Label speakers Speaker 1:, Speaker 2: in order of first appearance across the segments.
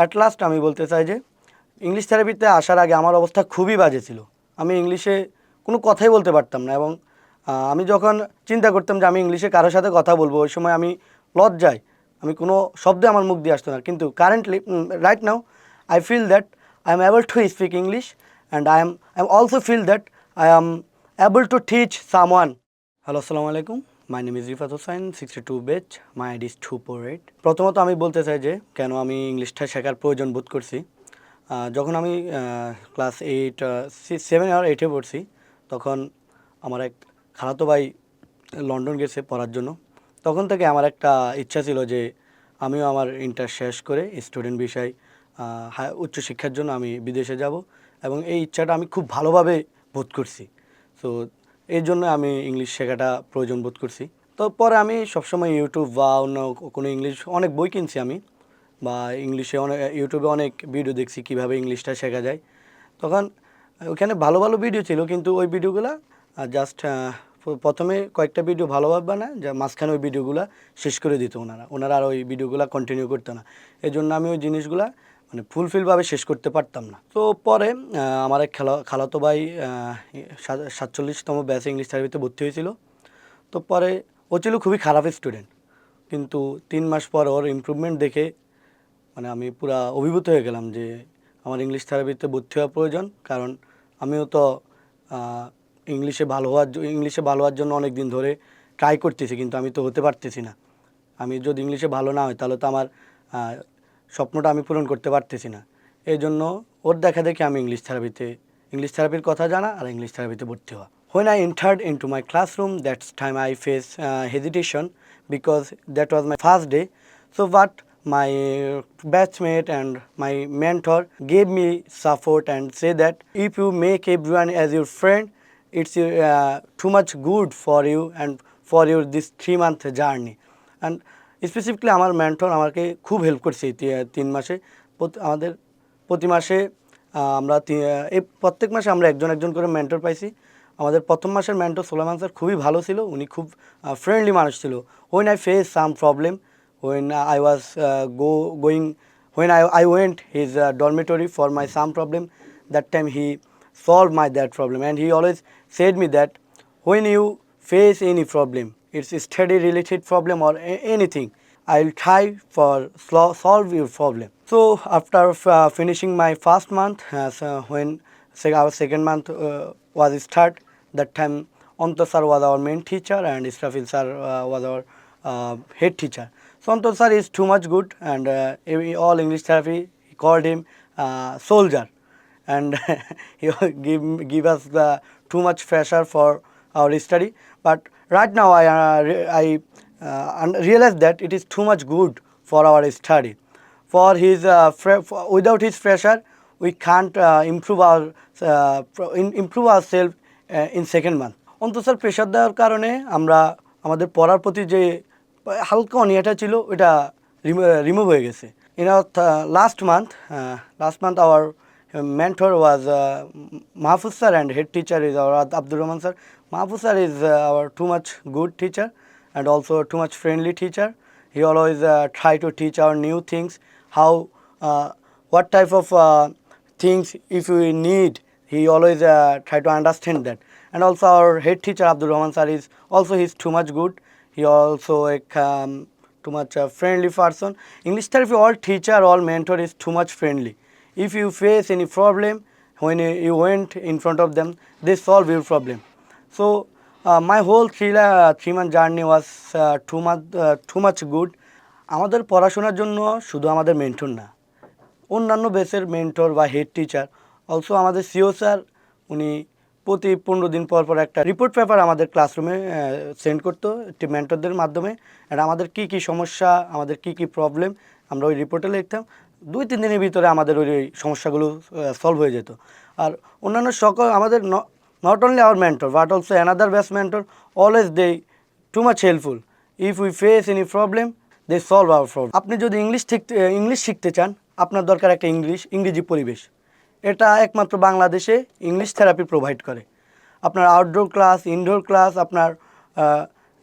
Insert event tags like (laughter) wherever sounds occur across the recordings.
Speaker 1: At last আমি বলতে চাই যে ইংলিশ থেরাপিতে আসার আগে আমার অবস্থা খুবই বাজে ছিল। আমি ইংলিশে কোনো কথাই বলতে পারতাম না এবং আমি যখন চিন্তা করতাম যে আমি ইংলিশে কারোর সাথে কথা বলব, ওই সময় আমি লজ্জায়, আমি কোনো শব্দে আমার মুখ দিয়ে আসতো না। কিন্তু currently right now I feel that I am able to speak English and I am I am also feel that I am able to teach someone hello আসসালামু আলাইকুম my name is Rifat Hossain sixty two batch my ID is two four eight প্রথমত আমি বলতে চাই যে, কেন আমি ইংলিশটা শেখার প্রয়োজন বোধ করছি? যখন আমি ক্লাস এইট সেভেন আর এইটে পড়ছি, তখন আমার এক খালাতো ভাই লন্ডন গেছে পড়ার জন্য। তখন থেকে আমার একটা ইচ্ছা ছিল যে, আমিও আমার ইন্টার শেষ করে স্টুডেন্ট বিষয় উচ্চশিক্ষার জন্য আমি বিদেশে যাব। এবং এই ইচ্ছাটা আমি খুব ভালোভাবে বোধ করছি। সো এই জন্য আমি ইংলিশ শেখাটা প্রয়োজন বোধ করছি। তো পরে আমি সবসময় ইউটিউব বা অন্য কোনো ইংলিশ অনেক বই কিনছি আমি, বা ইংলিশে অনেক ইউটিউবে অনেক ভিডিও দেখছি কীভাবে ইংলিশটা শেখা যায়। তখন ওখানে ভালো ভালো ভিডিও ছিল, কিন্তু ওই ভিডিওগুলো জাস্ট প্রথমে কয়েকটা ভিডিও ভালোভাবে বানায় যা মাঝখানে ওই ভিডিওগুলো শেষ করে দিত ওনারা। ওনারা আর ওই ভিডিওগুলো কন্টিনিউ করতো না। এই জন্য আমি ওই জিনিসগুলা মানে ফুলফিলভাবে শেষ করতে পারতাম না। তো পরে আমার এক খেলা খালাতো ভাই সাতচল্লিশতম ব্যাচে ইংলিশ থেরাপিতে ভর্তি হয়েছিল। তো পরে ও ছিল খুবই খারাপ স্টুডেন্ট কিন্তু তিন মাস পর ওর ইমপ্রুভমেন্ট দেখে মানে আমি পুরা অভিভূত হয়ে গেলাম যে আমার ইংলিশ থেরাপিতে ভর্তি হওয়া প্রয়োজন। কারণ আমিও তো ইংলিশে ভালো হওয়ার ইংলিশে ভালো হওয়ার জন্য অনেক দিন ধরে ট্রাই করতেছি, কিন্তু আমি তো হতে পারতেছি না। আমি যদি ইংলিশে ভালো না হয়, তাহলে তো আমার স্বপ্নটা আমি পূরণ করতে পারতেছি না। এই জন্য ওর দেখা দেখে আমি ইংলিশ থেরাপিতে ইংলিশ থেরাপির কথা জানা আর ইংলিশ থেরাপিতে ভর্তি হওয়া। When I entered into my classroom that's time I face hesitation because that was my first day so but my batchmate and my mentor gave me support and say that if you make every one as your friend it's you too much good for you and for your this three month journey and specifically আমার mentor আমাকে খুব help করছে এই তিন মাসে। আমাদের প্রতি মাসে আমরা এই প্রত্যেক মাসে আমরা একজন একজন করে মেন্টর পাইছি। আমাদের প্রথম মাসের মেন্টর সোলামান স্যার খুবই ভালো ছিল। উনি খুব ফ্রেন্ডলি মানুষ ছিল। When I face some problem when I was go going when I went his uh, dormitory for my some problem that time he solved my that problem and he always said me that when you face any problem it's study related problem or anything i'll try for solve your problem so after uh, finishing my first month uh, so when our second month uh, was start that time Anta sir was our main teacher and Israfil sir uh, was our uh, head teacher. So Anta sir is too much good and uh, all English therapy he called him uh, soldier and (laughs) he give give us the too much pressure for our study. But right now I uh, I uh, realize that it is too much good for our study. For his uh, for, without his pressure we can't uh, improve our uh, improve ourselves uh, in second month. অন্তঃস্যার pressure দেওয়ার কারণে আমরা আমাদের পড়ার প্রতি যে হালকা অনিয়াটা ছিল ওটা রিমুভ হয়ে গেছে in last month last month our mentor was uh, Mahfuz sir and head teacher is our Abdul Rahman sir. Mahfuz sir is uh, our too much good teacher and also too much friendly teacher. He always uh, try to teach our new things, how, uh, what type of uh, things if we need, he always uh, try to understand that. And also our head teacher Abdul Rahman sir is also he's too much good. He also a um, too much uh, friendly person. English therapy all teacher, all mentor is too much friendly. If you face any problem, when you went in front of them, they solve your problem. So uh, my whole three, uh, three month journey was uh, too much uh, too much good. আমাদের পড়াশোনার জন্য শুধু আমাদের mentor না অন্যান্য বেসের mentor বা head teacher also আমাদের সিও স্যার উনি প্রতি পনেরো দিন পর পর একটা রিপোর্ট পেপার আমাদের ক্লাসরুমে সেন্ড করতো একটি মেন্টরদের মাধ্যমে আর আমাদের কি কি সমস্যা আমাদের কি কি প্রবলেম আমরা ওই রিপোর্টে লিখতাম দুই, তিন দিনের ভিতরে আমাদের ওই সমস্যাগুলো সলভ হয়ে যেত। আর অন্যান্য সকল, আমাদের not only our mentor but also another best mentor always they too much helpful if we face any problem they solve our problem আপনি যদি ইংলিশ শিখতে ইংলিশ শিখতে চান, আপনার দরকার একটা ইংলিশ ইংরেজি পরিবেশ। এটা একমাত্র বাংলাদেশে ইংলিশ থেরাপি প্রোভাইড করে। আপনার আউটডোর ক্লাস ইনডোর ক্লাস আপনার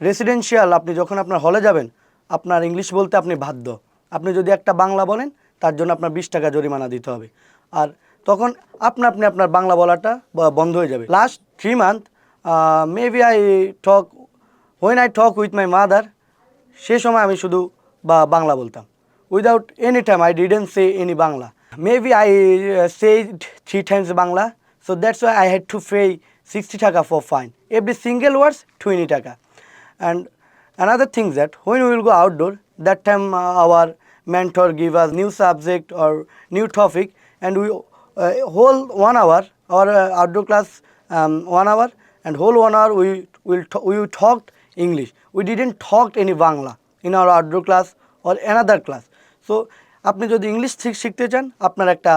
Speaker 1: রেসিডেন্সিয়াল আপনি যখন আপনার হলে যাবেন, আপনার ইংলিশ বলতে আপনি বাধ্য। আপনি যদি একটা বাংলা বলেন তার জন্য আপনার বিশ টাকা জরিমানা দিতে হবে। আর তখন আপনা আপনি আপনার বাংলা বলাটা বন্ধ হয়ে যাবে। Last three month maybe I talk when I talk with my mother সে সময় আমি শুধু বা, বাংলা বলতাম। Without any time I didn't say any Bangla. Maybe I say three times Bangla. So that's why I had to pay sixty taka for fine every single words twenty taka. And another things that when will go outdoor that time our mentor give us new subject or new topic and we uh, whole one hour our uh, outdoor class um, one hour and whole one hour we will we talked english we didn't talk any bangla in our outdoor class or another class so আপনি যদি English শিখতে চান আপনার একটা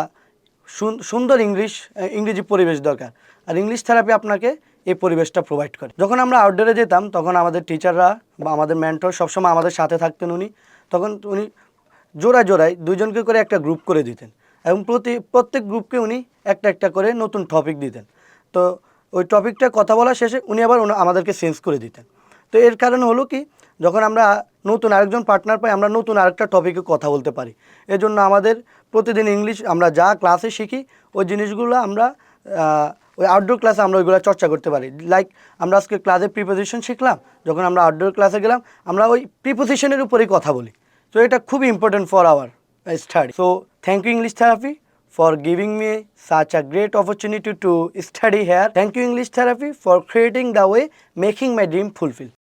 Speaker 1: সুন- সুন্দর English ইংরেজি পরিবেশ দরকার আর ইংলিশ থেরাপি আপনাকে এই পরিবেশটা প্রোভাইড করে যখন আমরা আউটডোরে যেতাম তখন আমাদের টিচাররা বা আমাদের মেন্টর সবসময় আমাদের সাথে থাকতেন উনি তখন উনি জোড়ায় জোড়ায় দুজনকে করে একটা গ্রুপ করে দিতেন এবং প্রতি, প্রত্যেক গ্রুপকে উনি একটা একটা করে নতুন টপিক দিতেন। তো ওই টপিকটা কথা বলা শেষে উনি আবার আমাদেরকে চেঞ্জ করে দিতেন। তো এর কারণ হলো কি, যখন আমরা নতুন আরেকজন পার্টনার পাই, আমরা নতুন আরেকটা টপিকে কথা বলতে পারি। এজন্য আমাদের প্রতিদিন ইংলিশ আমরা যা ক্লাসে শিখি, ওই জিনিসগুলো আমরা ওই আউটডোর ক্লাসে আমরা ওইগুলো চর্চা করতে পারি। লাইক আমরা আজকে ক্লাসে প্রিপোজিশন শিখলাম, যখন আমরা আউটডোর ক্লাসে গেলাম, আমরা ওই প্রিপোজিশনের উপরেই কথা বলি। তো এটা খুবই important for our study so thank you English therapy for giving me such a great opportunity to study here. Thank you English Therapy for creating the way making my dream fulfill.